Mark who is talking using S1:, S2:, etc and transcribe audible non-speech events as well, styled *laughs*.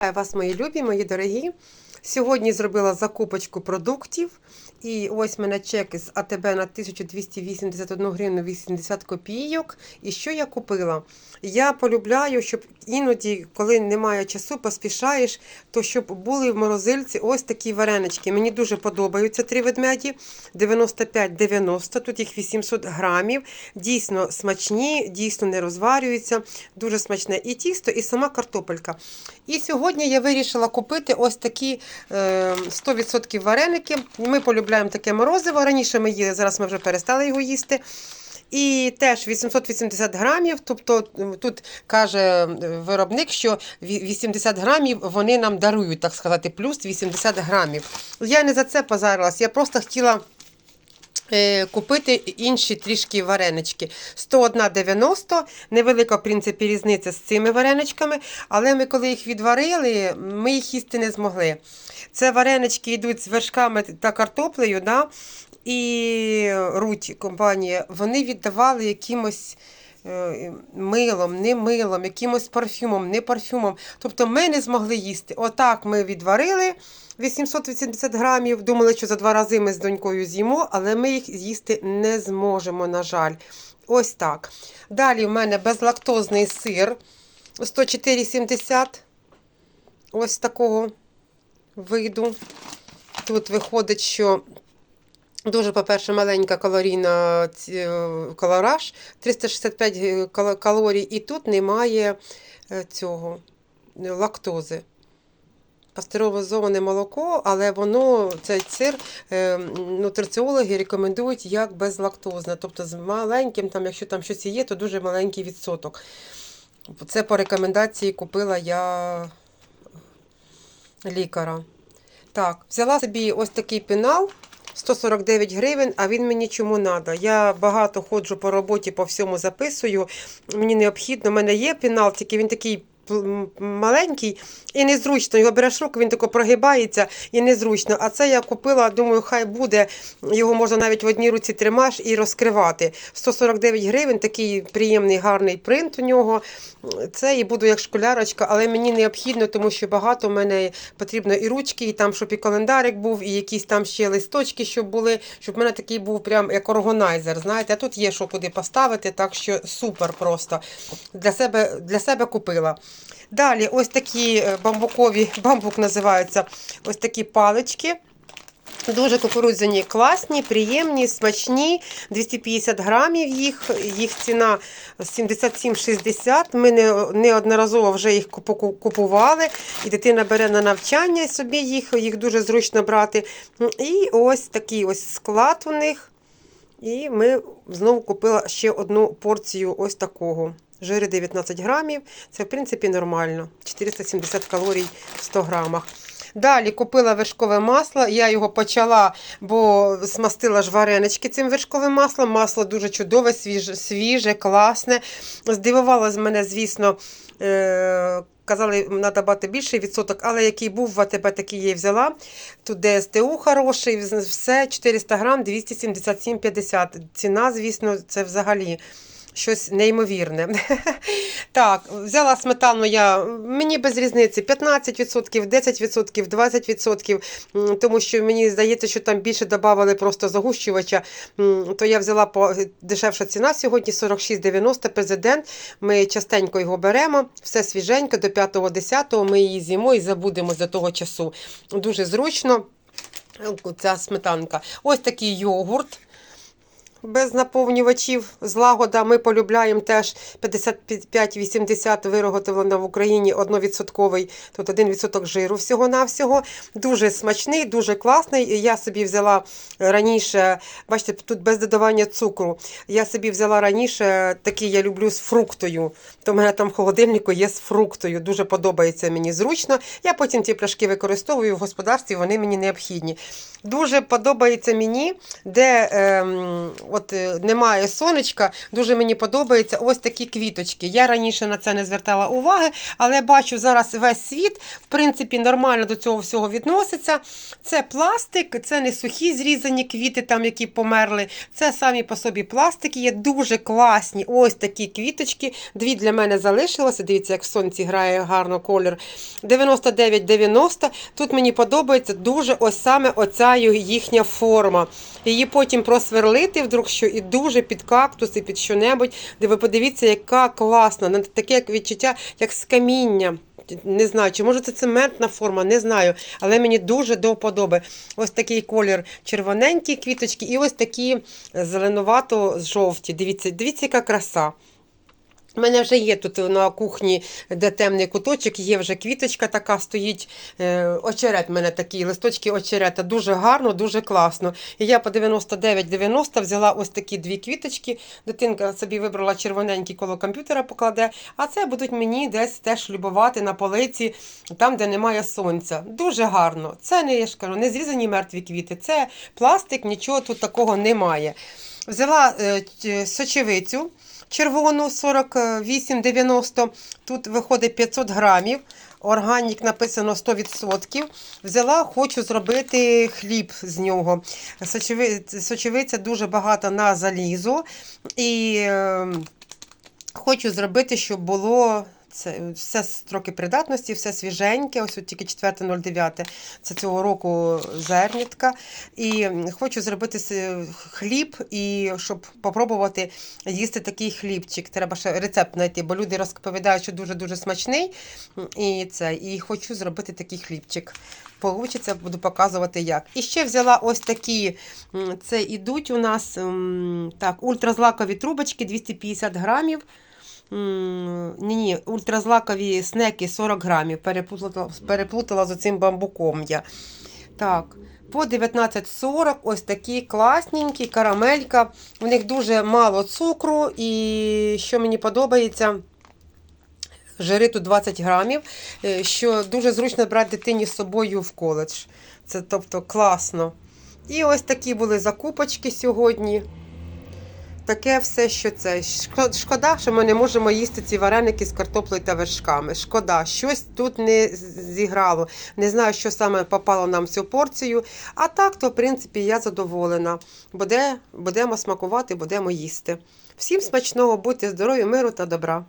S1: Вас, мої любі, мої дорогі. Сьогодні зробила закупочку продуктів. І ось мене чек із АТБ на 1281 гривну 80 копійок. І що я купила? Я полюбляю, щоб іноді, коли немає часу, поспішаєш, то щоб були в морозильці ось такі варенички. Мені дуже подобаються три ведмеді 95-90, тут їх 800 грамів. Дійсно смачні, дійсно не розварюються. Дуже смачне і тісто, і сама картопелька. І сьогодні я вирішила купити ось такі е, 100% вареники. Ми полюбляємо таке морозиво. Раніше ми їли, зараз ми вже перестали його їсти. І теж 880 грамів. Тобто тут каже е, виробник, що 80 грамів вони нам дарують, так сказати, плюс 80 грамів. Я не за це позарилась, я просто хотіла. Е, Купити інші трішки варенички. 101,90. Невелика, в принципі, різниця з цими вареничками, але ми, коли їх відварили, ми їх їсти не змогли. Це варенички йдуть з вершками та картоплею, да? і Руть компанія, вони віддавали якимось. Е, Милом, не милом, якимось парфюмом, не парфюмом. Тобто ми не змогли їсти. Отак ми відварили 880 грамів. Думали, що за два рази ми з донькою з'їмо, але ми їх з'їсти не зможемо, на жаль. Ось так. Далі в мене безлактозний сир 104,70. Ось такого виду. Тут виходить, що Дуже, по-перше, маленька калорійна ці- е, 365 калорій, і тут немає е, цього е, лактози. Пастеризоване молоко, але воно, цей сир, е, нутриціологи рекомендують як безлактозне. Тобто з маленьким, там, якщо там щось є, то дуже маленький відсоток. Це по рекомендації купила я лікара. Так, взяла собі ось такий пенал. 149 гривень, а він мені чому треба. Я багато ходжу по роботі, по всьому записую. Мені необхідно, в мене є пенал, тільки він такий маленький і незручно. Його береш руку, він тако прогибається і незручно. А це я купила, думаю, хай буде. Його можна навіть в одній руці тримаєш і розкривати. 149 гривень, такий приємний, гарний принт у нього. Це і буду як школярочка, але мені необхідно, тому що багато в мене потрібно і ручки, і там, щоб і календарик був, і якісь там ще листочки, щоб були, щоб в мене такий був прям як органайзер. Знаєте, а тут є що куди поставити, так що супер просто. Для себе, для себе купила. Далі, ось такі е, бамбукові, *laughs* бамбук називаються, ось такі палички. Дуже кукурудзяні класні, приємні, смачні. 250 грамів їх. Їх ціна 77,60. Ми не- неодноразово вже їх купували. І дитина бере на навчання собі їх, їх дуже зручно брати. І ось такий ось склад у них. І ми знову купила ще одну порцію ось такого. Жири 19 грамів. Це, в принципі, нормально. 470 калорій в 100 грамах. Далі купила вершкове масло. Я його почала, бо смастила ж варенички цим вершковим маслом. Масло дуже чудове, свіже, свіже класне. З мене, звісно. Е- Казали, треба брати більший відсоток, але який був в АТБ, такий я взяла. Тут ДСТУ хороший, все 400 грам, 277,50. Ціна, звісно, це взагалі щось неймовірне. *laughs* Так, взяла сметану я, мені без різниці 15%, 10%, 20%, тому що мені здається, що там більше додавали просто загущувача. То я взяла по дешевша ціна сьогодні 46,90 президент. Ми частенько його беремо, все свіженько, до 5-10 ми її з'їмо і забудемо до того часу. Дуже зручно. Ця сметанка. Ось такий йогурт без наповнювачів. Злагода ми полюбляємо теж 55-80 вироготовлено в Україні 1%, тут 1% жиру всього-навсього. Дуже смачний, дуже класний. Я собі взяла раніше, бачите, тут без додавання цукру. Я собі взяла раніше такий я люблю з фруктою. То в мене там в холодильнику є з фруктою. Дуже подобається мені зручно. Я потім ті пляшки використовую в господарстві, вони мені необхідні. Дуже подобається мені, де ем, от е, немає сонечка, дуже мені подобаються ось такі квіточки. Я раніше на це не звертала уваги, але бачу зараз весь світ, в принципі, нормально до цього всього відноситься. Це пластик, це не сухі зрізані квіти, там, які померли. Це самі по собі пластики, є дуже класні. Ось такі квіточки. Дві для мене залишилося. Дивіться, як в сонці грає гарно колір. 99,90. Тут мені подобається дуже ось саме оця їхня форма. Її потім просверлити вдруг що і дуже під кактус, і під що-небудь, де ви подивіться, яка класна, на таке відчуття, як з каміння. Не знаю, чи може це цементна форма, не знаю. Але мені дуже до вподоби. Ось такий колір червоненькі квіточки, і ось такі зеленувато-жовті. Дивіться, дивіться, яка краса. У мене вже є тут на кухні, де темний куточок, є вже квіточка така стоїть. Е, очерет в мене такий, листочки очерета. Дуже гарно, дуже класно. І я по 99,90 взяла ось такі дві квіточки. Дитинка собі вибрала червоненькі коло комп'ютера покладе. А це будуть мені десь теж любувати на полиці, там, де немає сонця. Дуже гарно. Це не я ж кажу, не зрізані мертві квіти. Це пластик, нічого тут такого немає. Взяла е, сочевицю червону 48,90. Тут виходить 500 грамів. Органік написано 100%. Взяла, хочу зробити хліб з нього. Сочеви- Сочевиця дуже багата на залізо. І е, хочу зробити, щоб було. Це все строки придатності, все свіженьке. Ось от тільки 4.09 це цього року зернятка. І хочу зробити хліб, і щоб попробувати їсти такий хлібчик. Треба ще рецепт знайти, бо люди розповідають, що дуже-дуже смачний. І це, і хочу зробити такий хлібчик. Получиться, буду показувати як. І ще взяла ось такі. Це ідуть у нас так, ультразлакові трубочки 250 грамів. Ні, ні, ультразлакові снеки 40 грамів. Переплутала, переплутала з цим бамбуком я. Так, по 19,40 ось такі класненькі, карамелька. В них дуже мало цукру, і що мені подобається. Жири тут 20 грамів, е, що дуже зручно брати дитині з собою в коледж. Це тобто класно. І ось такі були закупочки сьогодні. Таке все, що це. Шко- Шкода, що ми не можемо їсти ці вареники з картоплею та вершками. Шкода, щось тут не зіграло. Не знаю, що саме попало нам в цю порцію. А так, то, в принципі, я задоволена. Буде, будемо смакувати, будемо їсти. Всім смачного, будьте здорові, миру та добра.